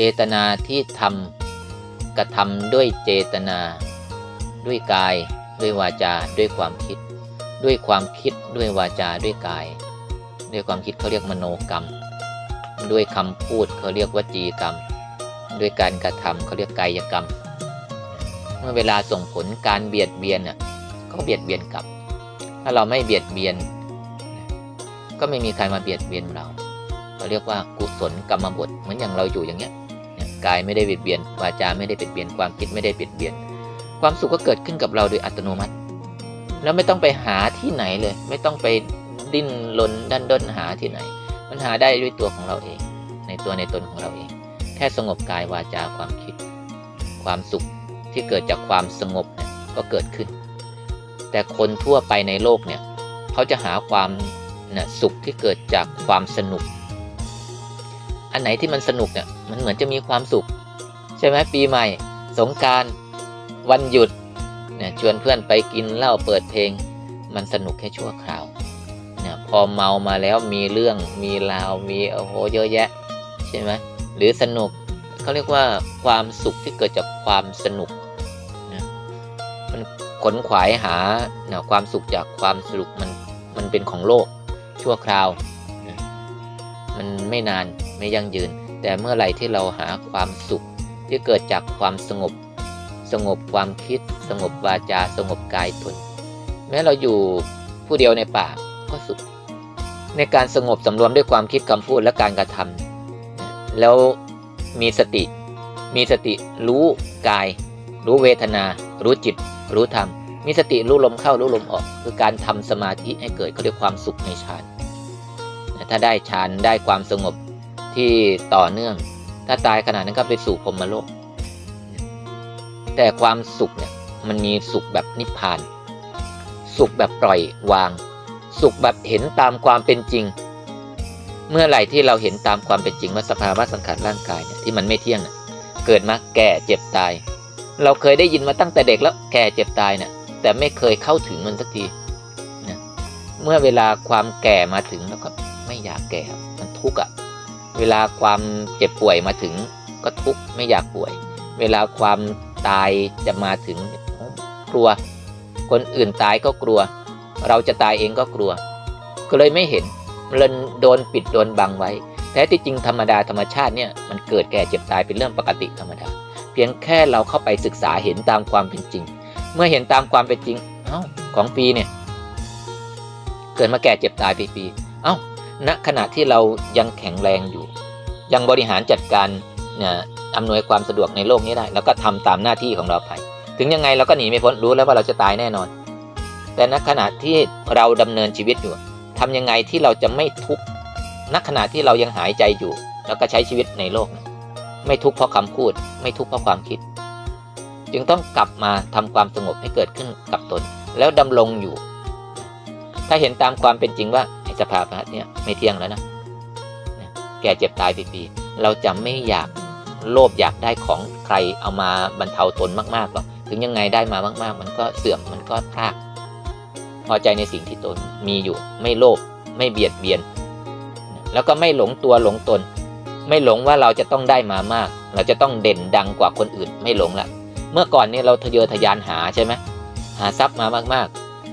เจตนาที่ทำกระทำด้วยเจตนา ด้วยกาย ด้วยวาจา ด้วยความคิด ด้วยความคิดด้วยวาจาด้วยกาย ด้วยความคิดเขาเรียกมโนกรรม ด้วยคำพูดเขาเรียกวจีกรรม ด้วยการกระทำเขาเรียกกายกรรม เมื่อเวลาส่งผลการเบียดเบียนน่ะก็เบียดเบียนกลับ ถ้าเราไม่เบียดเบียน ก็ไม่มีใครมาเบียดเบียนเราเราเรียกว่ากุศลกรรมบทเหมือนอย่างเราอยู่อย่างเงี้ย กายไม่ได้เบียดเบียนวาจาไม่ได้เบียดเบียนความคิดไม่ได้เบียดเบียน ความสุขก็เกิดขึ้นกับเราโดยอัตโนมัติ แล้วไม่ต้องไปหาที่ไหนเลย ไม่ต้องไปดิ้นรนดันด้นหาที่ไหน มันหาได้ด้วยตัวของเราเอง ในตัวในตนของเราเอง แค่สงบกายวาจาความคิด ความสุขที่เกิดจากความสงบเนี่ยก็เกิดขึ้น แต่คนทั่วไปในโลกเนี่ยเขาจะหาความนะสุขที่เกิดจากความสนุก อันไหนที่มันสนุกเนี่ยมันเหมือนจะมีความสุข ใช่ไหมปีใหม่ สงการวันหยุดเนี่ยชวนเพื่อนไปกินเหล้าเปิดเพลง มันสนุกแค่ชั่วคราวเนี่ยพอเมามาแล้วมีเรื่องมีราวมีโอ้โหเยอะแยะ ใช่ไหมหรือสนุกเขาเรียกว่าความสุขที่เกิดจากความสนุกนะมันขนขวายหาเนี่ยความสุขจากความสนุกมันมันเป็นของโลกชั่วคราว มันไม่นานไม่ยั่งยืน แต่เมื่อไหร่ที่เราหาความสุขที่เกิดจากความสงบ สงบความคิด สงบวาจา สงบกายตนแม้เราอยู่ผู้เดียวในป่าก็สุข ในการสงบสำรวมด้วยความคิดคำพูดและการกระทำแล้วมีสติ มีสติรู้กาย รู้เวทนา รู้จิต รู้ธรรม มีสติรู้ลมเข้ารู้ลมออก คือการทำสมาธิให้เกิดเขาเรียกความสุขในฌาน ถ้าได้ฌานได้ความสงบที่ต่อเนื่อง ถ้าตายขนาดนั้นก็ไปสู่พรหมโลก แต่ความสุขเนี่ยมันมีสุขแบบนิพพาน สุขแบบปล่อยวาง สุขแบบเห็นตามความเป็นจริง เมื่อไหร่ที่เราเห็นตามความเป็นจริงว่าสภาวะสังขารร่างกายเนี่ยที่มันไม่เที่ยงเกิดมาแก่เจ็บตาย เราเคยได้ยินมาตั้งแต่เด็กแล้วแก่เจ็บตายเนี่ยแต่ไม่เคยเข้าถึงมันสักทีเมื่อเวลาความแก่มาถึงแล้วก็ อยากแก่มันทุกข์อะเวลาความเจ็บป่วยมาถึงก็ทุกข์ไม่อยากป่วย เวลาความตายจะมาถึงกลัว คนอื่นตายก็กลัว เราจะตายเองก็กลัว ก็เลยไม่เห็นมันโดนปิดโดนบังไว้ แท้ที่จริงธรรมดาธรรมชาติเนี่ยมันเกิดแก่เจ็บตายเป็นเรื่องปกติธรรมดา เพียงแค่เราเข้าไปศึกษาเห็นตามความเป็นจริง เมื่อเห็นตามความเป็นจริง เอ้าของปีเนี่ย เกิดมาแก่เจ็บตายปีๆเอ้า ณขณะที่เรายังแข็งแรงอยู่ ยังบริหารจัดการอำนวยความสะดวกในโลกนี้ได้เราก็ทำตามหน้าที่ของเราไป ถึงยังไงเราก็หนีไม่พ้นรู้แล้วว่าเราจะตายแน่นอน แต่ณขณะที่เราดำเนินชีวิตอยู่ทำยังไงที่เราจะไม่ทุกข์ณขณะที่เรายังหายใจอยู่ แล้วก็ใช้ชีวิตในโลกนะไม่ทุกข์เพราะคำพูด ไม่ทุกข์เพราะความคิด จึงต้องกลับมาทำความสงบให้เกิดขึ้นกับตน แล้วดำรงอยู่ ถ้าเห็นตามความเป็นจริงว่า ไอ้สภาพะเนี่ยไม่เที่ยงแล้วนะแก่เจ็บตายปีๆเราจะไม่อยากโลภอยากได้ของใครเอามาบรรเทาตนมากๆหรอกถึงยังไงได้มามาก ๆ มันก็เสื่อมมันก็พลากพอใจในสิ่งที่ตนมีอยู่ ไม่โลภไม่เบียดเบียน แล้วก็ไม่หลงตัวหลงตน ไม่หลงว่าเราจะต้องได้มามาก เราจะต้องเด่นดังกว่าคนอื่น ไม่หลงละเมื่อก่อนนี่เราทะเยอทะยานหาใช่ไหมหาทรัพย์มามาก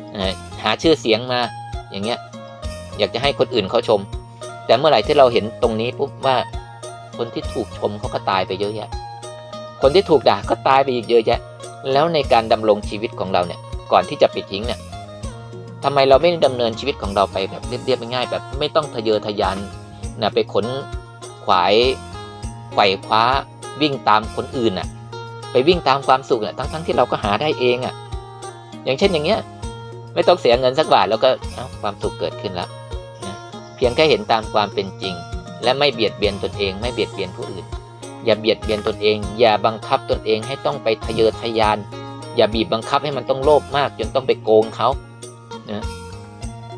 ๆหาชื่อเสียงมาอย่างเงี้ย อยากจะให้คนอื่นเขาชม แต่เมื่อไหร่ที่เราเห็นตรงนี้ปุ๊บว่าคนที่ถูกชมเขาก็ตายไปเยอะแยะ คนที่ถูกด่าก็ตายไปอีกเยอะแยะ แล้วในการดำรงชีวิตของเราเนี่ย ก่อนที่จะไปทิ้งเนี่ยทำไมเราไม่ดำเนินชีวิตของเราไปแบบเรียบๆง่ายๆแบบไม่ต้องทะเยอทะยานนะไปขนขวายไขว่คว้าวิ่งตามคนอื่นน่ะ ไปวิ่งตามความสุขอะทั้งๆที่เราก็หาได้เองอะ อย่างเช่นอย่างเงี้ย ไม่ต้องเสียเงินสักบาทแล้วก็ความสุขเกิดขึ้นแล้ว เพียงแค่เห็นตามความเป็นจริง และไม่เบียดเบียนตนเอง ไม่เบียดเบียนผู้อื่น อย่าเบียดเบียนตนเอง อย่าบังคับตนเองให้ต้องไปทะเยอทะยาน อย่าบีบบังคับให้มันต้องโลภมาก จนต้องไปโกงเขานะ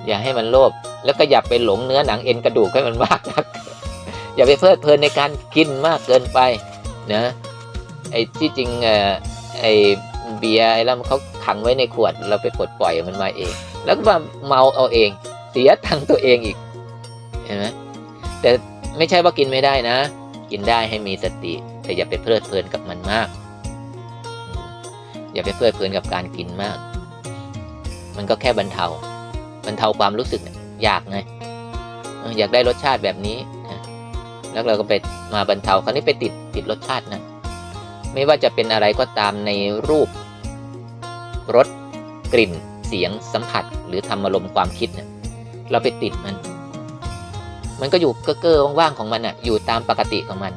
อย่าให้มันโลภแล้วก็อย่าไปหลงเนื้อหนังเอ็นกระดูกให้มันมากนักอย่าไปเพลิดเพลินในการกินมากเกินไปนะไอ้ที่จริงเอ่อไอ้เบียร์ไอ้แล้วเขาขังไว้ในขวดเราไปปลดปล่อยมันมาเอง แล้วก็มาเมาเอาเอง เสียตังตัวเองอีก เห็นไหมแต่ไม่ใช่ว่ากินไม่ได้นะ กินได้ให้มีสติ แต่อย่าไปเพลิดเพลินกับมันมาก อย่าไปเพลิดเพลินกับการกินมาก มันก็แค่บรรเทาบรรเทาความรู้สึกอยากไงอยากได้รสชาติแบบนี้แล้วเราก็ไปมาบรรเทาคราวนี้ไปติดติดรสชาตินะไม่ว่าจะเป็นอะไรก็ตามในรูปรสกลิ่น เสียงสัมผัส หรือธรรมอารมณ์ความคิดเนี่ยเราไปติดมัน มันก็อยู่เก้อเก้อๆว่างๆของมันอะอยู่ตามปกติของมัน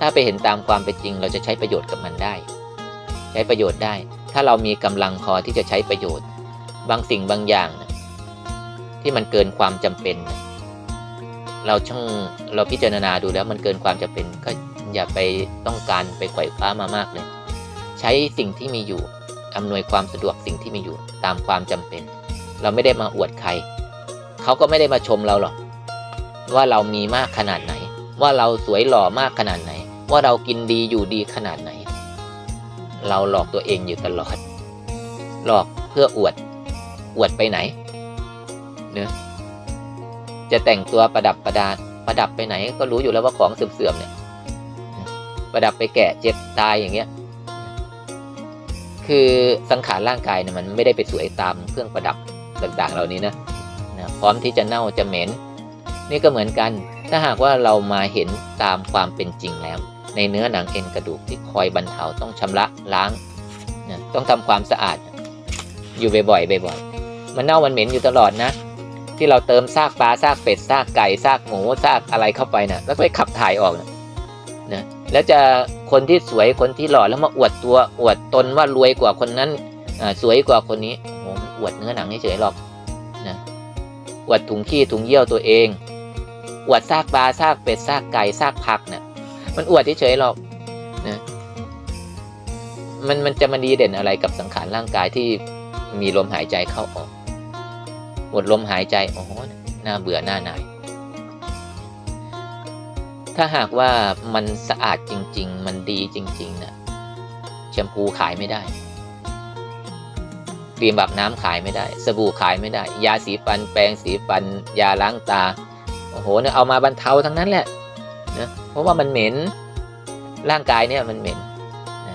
ถ้าไปเห็นตามความเป็นจริง เราจะใช้ประโยชน์กับมันได้ ใช้ประโยชน์ได้ ถ้าเรามีกำลังพอที่จะใช้ประโยชน์ บางสิ่งบางอย่าง ที่มันเกินความจำเป็น เราช่างเราพิจารณาดูแล้วมันเกินความจำเป็นก็อย่าไปต้องการไปไขว่คว้ามามากเลย ใช้สิ่งที่มีอยู่อำนวยความสะดวกสิ่งที่มีอยู่ตามความจำเป็น เราไม่ได้มาอวดใคร เขาก็ไม่ได้มาชมเราหรอก ว่าเรามีมากขนาดไหน ว่าเราสวยหล่อมากขนาดไหน ว่าเรากินดีอยู่ดีขนาดไหน เราหลอกตัวเองอยู่ตลอด หลอกเพื่ออวด อวดไปไหนเนะจะแต่งตัวประดับประดาประดับไปไหน ก็รู้อยู่แล้วว่าของเสื่อมๆเนี่ย ประดับไปแก่เจ็บตายอย่างเงี้ย คือสังขารร่างกายเนี่ยมันไม่ได้ไปสวยตามเครื่องประดับต่างๆ เหล่านี้นะนะพร้อมที่จะเน่าจะเหม็น นี่ก็เหมือนกัน ถ้าหากว่าเรามาเห็นตามความเป็นจริงแล้ว ในเนื้อหนังเอ็นกระดูกที่คอยบรรเทาต้องชำระล้างนะต้องทำความสะอาด อยู่บ่อยๆบ่อยๆมันเน่ามันเหม็นอยู่ตลอดนะ ที่เราเติมซากปลาซากเป็ดซากไก่ซากหมูซากอะไรเข้าไปนะแล้วไปขับถ่ายออกนะนะแล้วจะคนที่สวยคนที่หล่อแล้วมาอวดตัวอวดตนว่ารวยกว่าคนนั้นสวยกว่าคนนี้โอ้โหอวดเนื้อหนังเฉยๆหรอกนะอวดถุงขี้ถุงเยี่ยวตัวเอง อวดซากปลาซากเป็ดซากไก่ซากผักเนะ่ะมันอวดเฉยๆหรอกนะมันมันจะมาดีเด่นอะไรกับสังขารร่างกายที่มีลมหายใจเข้าออกหมดลมหายใจโอ้โหน่าเบื่อหน้าหนายถ้าหากว่ามันสะอาดจริง ๆ มันดีจริงๆนะแชมพูขายไม่ได้ครีมแบบน้ำขายไม่ได้ สบู่ขายไม่ได้ ยาสีฟันแปรงสีฟัน ยาล้างตา โอ้โหเนี่ยเอามาบรรเทาทั้งนั้นแหละนะเพราะว่ามันเหม็นร่างกายเนี่ยมันเหม็น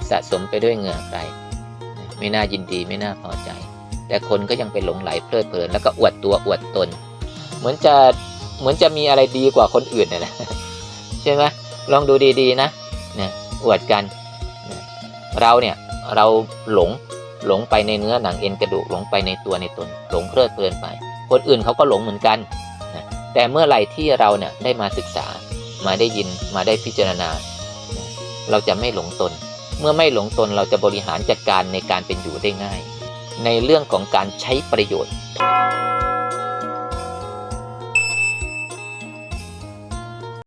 สะสมไปด้วยเหงื่อใครไม่น่ายินดีไม่น่าพอใจ แต่คนก็ยังไปหลงไหลเพลิดเพลิน แล้วก็อวดตัวอวดตน เหมือนจะเหมือนจะมีอะไรดีกว่าคนอื่นเนี่ยแหละใช่ไหมลองดูดีๆนะเนี่ยอวดกัน เราเนี่ยเราหลงหลงไปในเนื้อหนังเอ็นกระดูกหลงไปในตัวในตน หลงเพลิดเพลินไป คนอื่นเขาก็หลงเหมือนกัน แต่เมื่อไหร่ที่เราเนี่ยได้มาศึกษา มาได้ยินมาได้พิจารณา เราจะไม่หลงตน เมื่อไม่หลงตนเราจะบริหารจัดการในการเป็นอยู่ได้ง่าย ในเรื่องของการใช้ประโยชน์